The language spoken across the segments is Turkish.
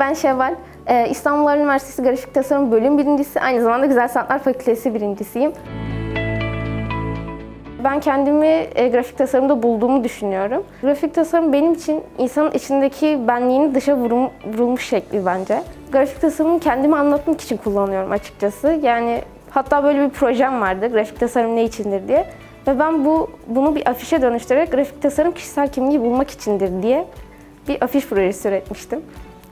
Ben Şevval. Ee, İstanbul Üniversitesi Grafik Tasarım Bölüm birincisi. Aynı zamanda Güzel Sanatlar Fakültesi birincisiyim. Ben kendimi e, grafik tasarımda bulduğumu düşünüyorum. Grafik tasarım benim için insanın içindeki benliğini dışa vurum, vurulmuş şekli bence. Grafik tasarımı kendimi anlatmak için kullanıyorum açıkçası. Yani hatta böyle bir projem vardı, grafik tasarım ne içindir diye. Ve ben bu bunu bir afişe dönüştürerek grafik tasarım kişisel kimliği bulmak içindir diye bir afiş projesi üretmiştim.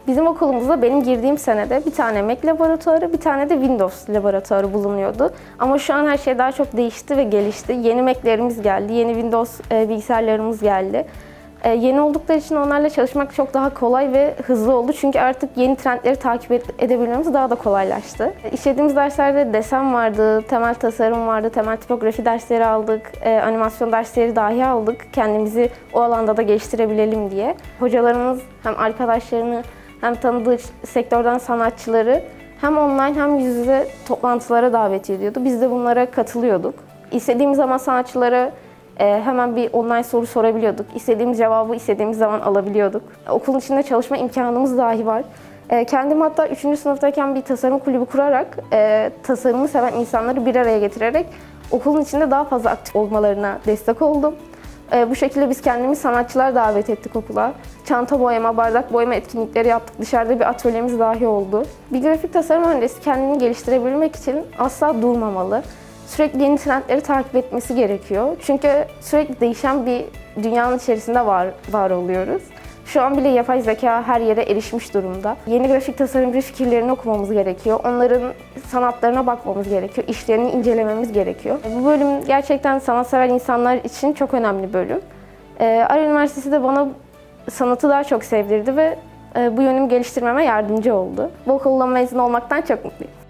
Bizim okulumuzda benim girdiğim senede bir tane Mac laboratuvarı, bir tane de Windows laboratuvarı bulunuyordu. Ama şu an her şey daha çok değişti ve gelişti. Yeni Mac'lerimiz geldi, yeni Windows e, bilgisayarlarımız geldi. E, yeni oldukları için onlarla çalışmak çok daha kolay ve hızlı oldu. Çünkü artık yeni trendleri takip ed- edebilmemiz daha da kolaylaştı. E, İşlediğimiz derslerde desen vardı, temel tasarım vardı, temel tipografi dersleri aldık, animasyon dersleri dahi aldık. Kendimizi o alanda da geliştirebilelim diye. Hocalarımız hem arkadaşlarını hem tanıdığı sektörden sanatçıları hem online hem yüz yüze toplantılara davet ediyordu. Biz de bunlara katılıyorduk. İstediğimiz zaman sanatçılara e, hemen bir online soru sorabiliyorduk. İstediğimiz cevabı istediğimiz zaman alabiliyorduk. Okulun içinde çalışma imkanımız dahi var. E, kendim hatta 3. sınıftayken bir tasarım kulübü kurarak, e, tasarımı seven insanları bir araya getirerek okulun içinde daha fazla aktif olmalarına destek oldum. E, bu şekilde biz kendimiz sanatçılar davet ettik okula. Çanta boyama, bardak boyama etkinlikleri yaptık. Dışarıda bir atölyemiz dahi oldu. Bir grafik tasarım öncesi kendini geliştirebilmek için asla durmamalı. Sürekli yeni trendleri takip etmesi gerekiyor. Çünkü sürekli değişen bir dünyanın içerisinde var, var oluyoruz. Şu an bile yapay zeka her yere erişmiş durumda. Yeni grafik tasarımcı fikirlerini okumamız gerekiyor. Onların sanatlarına bakmamız gerekiyor. işlerini incelememiz gerekiyor. Bu bölüm gerçekten sanatsever insanlar için çok önemli bölüm. Ee, Ar Üniversitesi de bana sanatı daha çok sevdirdi ve e, bu yönümü geliştirmeme yardımcı oldu. Bu okuldan mezun olmaktan çok mutluyum.